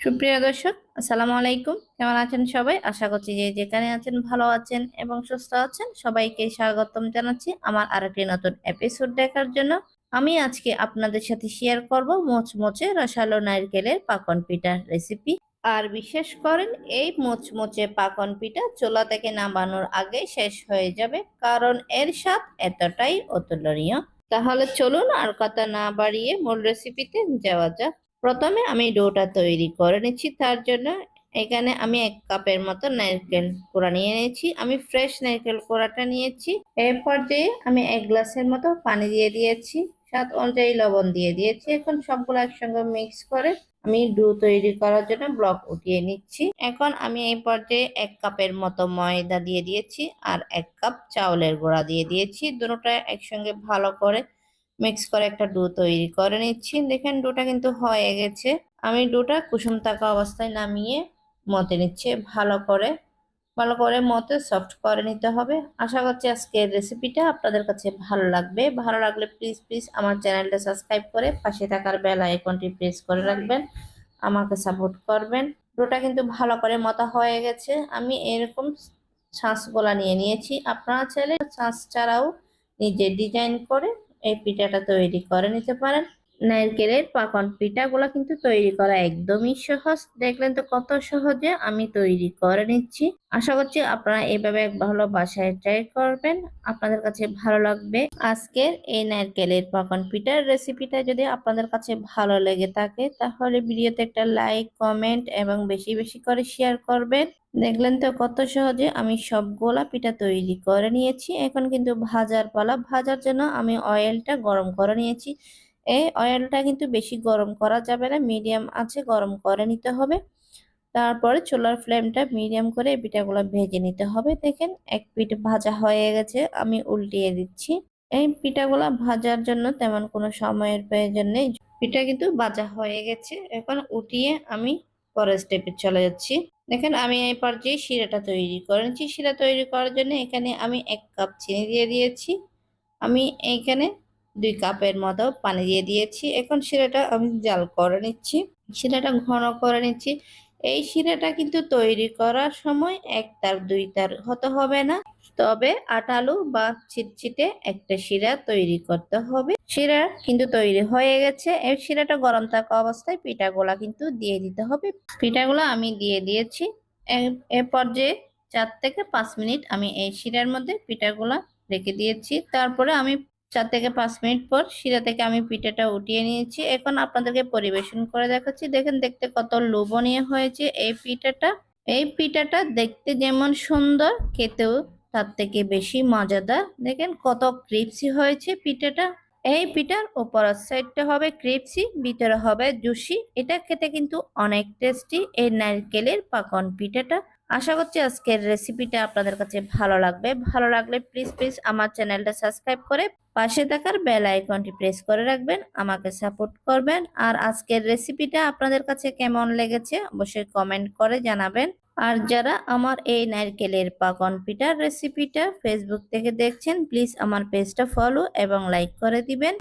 সুপ্রিয় দর্শক, আসসালামু আলাইকুম। কেমন আছেন সবাই? আশা করছি যে যেখানে আছেন ভালো আছেন এবং সুস্থ আছেন। সবাইকে স্বাগতম জানাচ্ছি আমার আরেকটি নতুন এপিসোড দেখার জন্য। আমি আজকে আপনাদের সাথে শেয়ার করব মোচমোচে রসালো নারকেলের পাকন পিঠার রেসিপি আর বিশেষ করেন, এই মোচমোচে পাকন পিঠা চোলা থেকে নামানোর আগে শেষ হয়ে যাবে, কারণ এর স্বাদ এতটাই অতুলনীয়। তাহলে চলুন আর কথা না বাড়িয়ে মূল রেসিপিতে যাওয়া যাক। প্রথমে আমি ডোটা তৈরি করে নিচ্ছি, তার জন্য এখানে আমি এক কাপের মতো নারকেল কোড়া নিয়ে নিয়েছি। আমি ফ্রেশ নারকেল কোড়াটা নিয়েছি। এর পর্যায়ে আমি এক গ্লাসের মতো পানি দিয়ে দিয়েছি, স্বাদ অনুযায়ী লবণ দিয়ে দিয়েছি। এখন সবগুলো একসঙ্গে মিক্স করে আমি ডু তৈরি করার জন্য ব্লক উঠিয়ে নিচ্ছি। এখন আমি এই পর্যায়ে এক কাপের মতো ময়দা দিয়ে দিয়েছি আর এক কাপ চাউলের গুঁড়া দিয়ে দিয়েছি। দুটোটা একসঙ্গে ভালো করে মিক্স করে একটা ডো তৈরি করে নিচ্ছি। দেখেন ডোটা কিন্তু হয়ে গেছে। আমি ডোটা কুসুম থাকা অবস্থায় নামিয়ে মতে নিচ্ছে। ভালো করে ভালো করে মতে সফট করে নিতে হবে। আশা করছি আজকের রেসিপিটা আপনাদের কাছে ভালো লাগবে। ভালো লাগলে প্লিজ প্লিজ আমার চ্যানেলটা সাবস্ক্রাইব করে পাশে থাকার বেল আইকনটি প্রেস করে রাখবেন। আমাকে সাপোর্ট করবেন। ডোটা কিন্তু ভালো করে মতা হয়ে গেছে। আমি এরকম ছাঁচগুলা নিয়ে নিয়েছি। আপনারা চাইলে ছাঁচ ছাড়াও নিজে ডিজাইন করে এই পিঠাটা তৈরি করে নিতে পারেন। নারকেলের পাকন পিঠাগুলো কিন্তু তৈরি করা একদমই সহজ। দেখলেন তো কত সহজে আমি তৈরি করে নিচ্ছি। আশা করছি আপনারা এইভাবে ভালো বাসায় ট্রাই করবেন। আপনাদের কাছে ভালো লাগবে। আজকের এই নারকেলের পাকন পিঠার রেসিপিটা যদি আপনাদের কাছে ভালো লেগে থাকে, তাহলে ভিডিওতে একটা লাইক কমেন্ট এবং বেশি বেশি করে শেয়ার করবেন। দেখলেন তো কত সহজে আমি সব সবগুলা পিঠা তৈরি করে নিয়েছি। এখন কিন্তু ভাজার পালা, ভাজার জন্য আমি অয়েলটা গরম করে নিয়েছি। এই অয়েলটা কিন্তু বেশি গরম করা যাবে না মিডিয়াম আছে, গরম করে নিতে হবে। তারপরে চুলার ফ্লেমটা মিডিয়াম করে পিঠাগুলো ভেজে নিতে হবে। দেখেন, এক পিঠ ভাজা হয়ে গেছে, আমি উল্টিয়ে দিচ্ছি। এই পিঠাগুলো ভাজার জন্য তেমন কোনো সময়ের প্রয়োজন নেই। পিঠা কিন্তু ভাজা হয়ে গেছে, এখন উঠিয়ে আমি পরের স্টেপে চলে যাচ্ছি। দেখেন, আমি এই পর্যায়ে শিরাটা তৈরি করে নিচ্ছি। শিরা তৈরি করার জন্য এখানে আমি এক কাপ চিনি দিয়ে দিয়েছি। আমি এইখানে দুই কাপের মতো পানি দিয়ে দিয়েছি। এখন শিরাটা আমি জাল করে নিচ্ছি। শিরাটা ঘন করে নিচ্ছি। এই শিরাটা কিন্তু তৈরি করার সময় এক তার, দুই তার হতে হবে না। তবে আটালু বা ছিটছিটে একটা শিরা তৈরি করতে হবে। শিরা কিন্তু তৈরি হয়ে গেছে। এই শিরাটা গরম থাকা অবস্থায় পিঠাগুলা কিন্তু দিয়ে দিতে হবে। পিঠাগুলো আমি দিয়ে দিয়েছি। এ পর্যায়ে চার থেকে পাঁচ মিনিট আমি এই শিরার মধ্যে পিঠাগুলা রেখে দিয়েছি। তারপরে আমি চার থেকে পাঁচ মিনিট পর শিরা থেকে আমি পিঠাটা উঠিয়ে নিয়েছি। এখন আপনাদেরকে পরিবেশন করে দেখাচ্ছি। দেখেন, দেখতে কত লোভনীয় হয়েছে এই পিঠাটা। এই পিঠাটা দেখতে যেমন সুন্দর, খেতেও তার থেকে বেশি মজাদার। দেখেন, কত ক্রিপসি হয়েছে পিঠাটা। এই পিঠার উপরের সাইডটা হবে ক্রিপসি, ভিতরে হবে জুসি। এটা খেতে কিন্তু অনেক টেস্টি এই নারকেলের পাকন পিঠাটা। আশা করছি আজকের রেসিপিটা আপনাদের কাছে ভালো লাগবে। ভালো লাগলে প্লিজ প্লিজ আমার চ্যানেলটা সাবস্ক্রাইব করে পাশে থাকার বেল আইকনটি প্রেস করে রাখবেন, আমাকে সাপোর্ট করবেন। আর আজকের রেসিপিটা আপনাদের কাছে কেমন লেগেছে অবশ্যই কমেন্ট করে জানাবেন। আর যারা আমার এই নারকেলের পাকন পিঠার রেসিপিটা ফেসবুক থেকে দেখছেন প্লিজ আমার পেজটা ফলো এবং লাইক করে দিবেন।